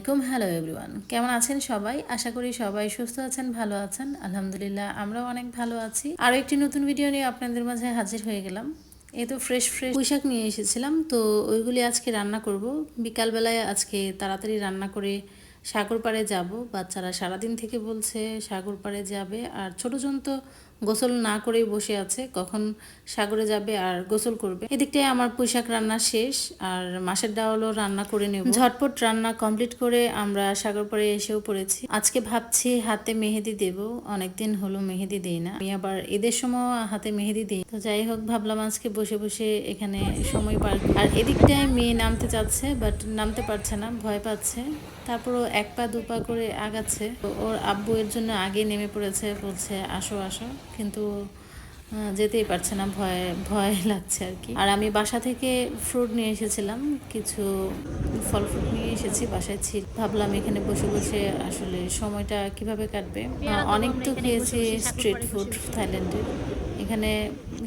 আলাইকুম। Hello everyone কেমন আছেন সবাই? আশা করি সবাই সুস্থ আছেন, ভালো আছেন। আলহামদুলিল্লাহ, আমরাও অনেক ভালো আছি। আরও একটি নতুন ভিডিও নিয়ে আপনাদের মাঝে হাজির হয়ে গেলাম। এই তো ফ্রেশ ফ্রেশ পুঁইশাক নিয়ে এসেছিলাম। তো ওইগুলি আজকে রান্না করব। বিকালবেলায় আজকে তাড়াতাড়ি রান্না করে সাগর পাড়ে যাব। বাচ্চারা সারাদিন থেকে বলছে সাগর পাড়ে যাবে। আর ছোটজন তো গোসল না করেই বসে আছে, কখন সাগরে যাবে আর গোসল করবে। এদিকটায় আমার পুঁইশাক রান্না শেষ, আর মাছের ডাউলও রান্না করে নেব। ঝটপট রান্না কমপ্লিট করে আমরা সাগর পরে এসেও পড়েছি। আজকে ভাবছি হাতে মেহেদি দেব, অনেকদিন হলো মেহেদি দিই না। আমি আবার ঈদের সময় হাতে মেহেদি দিই। তো যাই হোক, ভাবলাম আজকে বসে বসে এখানে সময় পার আর এদিকটায় মেয়ে নামতে চাচ্ছে বাট নামতে পারছে না, ভয় পাচ্ছে। তারপরও এক পা দু পা করে আগাচ্ছে। ওর আব্বু এর জন্য আগে নেমে পড়েছে বলছে আসো আসো। কিন্তু যেতেই পারছে না ভয় ভয় লাগছে আর কি। আর আমি বাসা থেকে ফ্রুট নিয়ে এসেছিলাম কিছু ফল ফ্রুট নিয়ে এসেছি বাসায় ছিল ভাবলাম এখানে বসে বসে আসলে সময়টা কীভাবে কাটবে? অনেক তো খেয়েছি স্ট্রিট ফুড থাইল্যান্ডের এখানে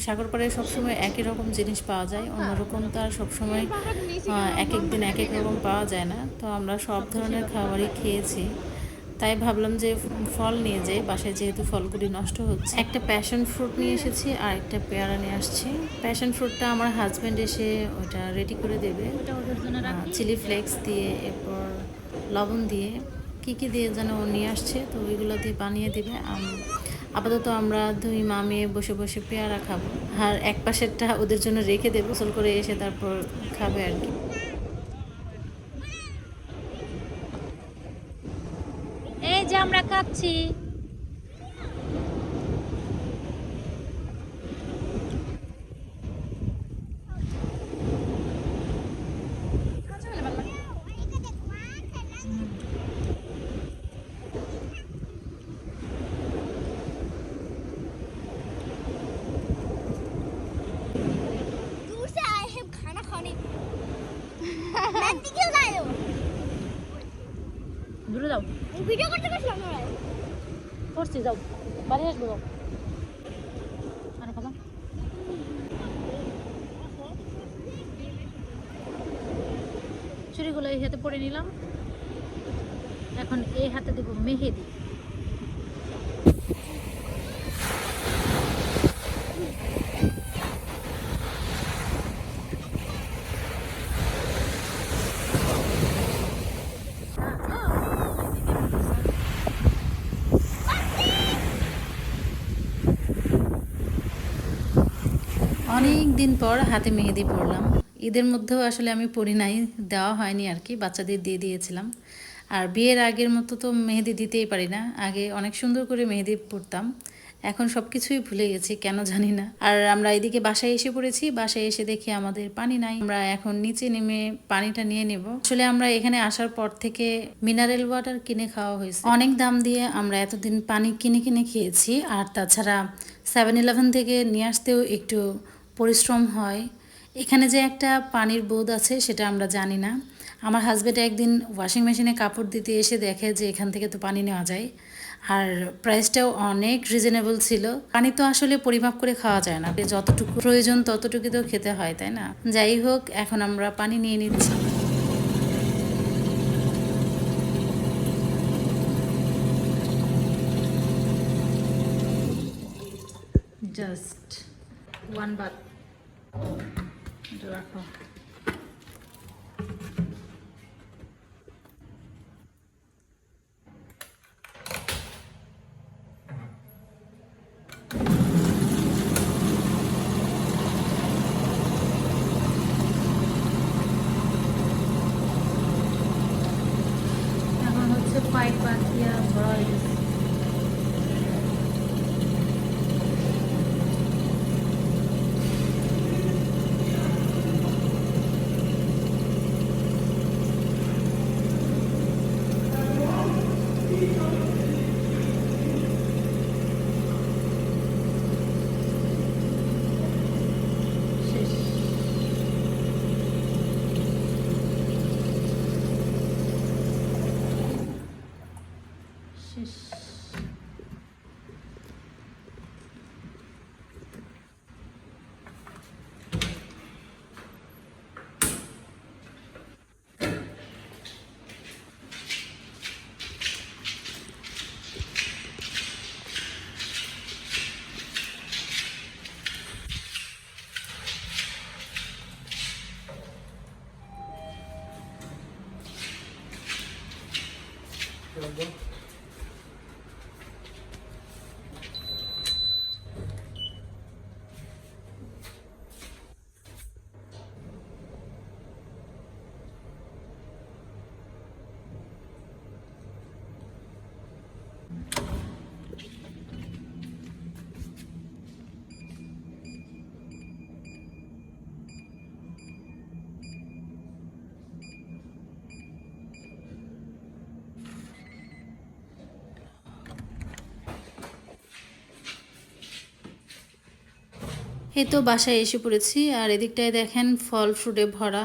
সাগরপাড়ে সবসময় একই রকম জিনিস পাওয়া যায়, অন্যরকম তো আর সবসময় এক এক দিন এক এক রকম পাওয়া যায় না। তো আমরা সব ধরনের খাবারই খেয়েছি। তাই ভাবলাম যে ফল নিয়ে যাই, বাসায় যেহেতু ফলগুলি নষ্ট হচ্ছে। একটা প্যাশন ফ্রুট নিয়ে এসেছি আর একটা পেয়ারা নিয়ে আসছি। প্যাশন ফ্রুটটা আমার হাজব্যান্ড এসে ওটা রেডি করে দেবে। চিলি ফ্লেক্স দিয়ে, এরপর লবণ দিয়ে, কি কি দিয়ে যেন ও নিয়ে আসছে, তো ওইগুলো দিয়ে বানিয়ে দেবে। আপাতত আমরা দুই মামে বসে বসে পেয়ারা খাব। আর এক পাশেরটা ওদের জন্য রেখে দেবো গোসল করে এসে তারপর খাবে আর কি। এই যে আমরা খাচ্ছি। দূরে যাও ভিডিও করতে গেছিলাম করছি যাও বাড়ি আসব যাও আরে কথা চুরিগুলো এই হাতে পরে নিলাম। এখন এই হাতে দেবো মেহেদি। দিন পর হাতে মেহেদি পরলাম। ঈদের মধ্যেও আসলে আমি পরি নাই, দেওয়া হয়নি আর কি, বাচ্চাদের দিয়ে দিয়েছিলাম। আর বিয়ের আগের মতো তো মেহেদি দিতেই পারি না, আগে অনেক সুন্দর করে মেহেদি পরতাম। এখন সব কিছুই ভুলে গেছি, কেন জানি না। আর আমরা এদিকে বাসায় এসে পড়েছি, বাসায় এসে দেখি আমাদের পানি নাই। আমরা এখন নিচে নেমে পানিটা নিয়ে নেব। আসলে আমরা এখানে আসার পর থেকে মিনারেল ওয়াটার কিনে খাওয়া হয়েছে। অনেক দাম দিয়ে আমরা এতদিন পানি কিনে কিনে খেয়েছি। আর তাছাড়া সেভেন ইলেভেন থেকে নিয়ে আসতেও একটু পরিশ্রম হয়। এখানে যে একটা পানির বোধ আছে সেটা আমরা জানি না। আমার হাজব্যান্ড একদিন ওয়াশিং মেশিনে কাপড় দিতে এসে দেখে যে এখান থেকে তো পানি নেওয়া যায়। আর প্রাইসটাও অনেক রিজনেবল ছিল। পানি তো আসলে পরিমাপ করে খাওয়া যায় না। যতটুকু প্রয়োজন ততটুকু তো খেতে হয়, তাই না? যাই হোক, এখন আমরা পানি নিয়ে নিচ্ছি। Just ওয়ান বাথ এটা রাখো শেষ। Ganda. এই তো বাসায় এসে পড়েছি, আর এদিকটায় দেখেন ফল ফ্রুটে ভরা।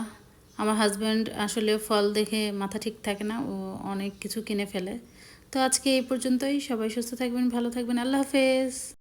আমার হাজব্যান্ড আসলে ফল দেখে মাথা ঠিক থাকে না, ও অনেক কিছু কিনে ফেলে। তো আজকে এই পর্যন্তই, সবাই সুস্থ থাকবেন, ভালো থাকবেন, আল্লাহ হাফেজ।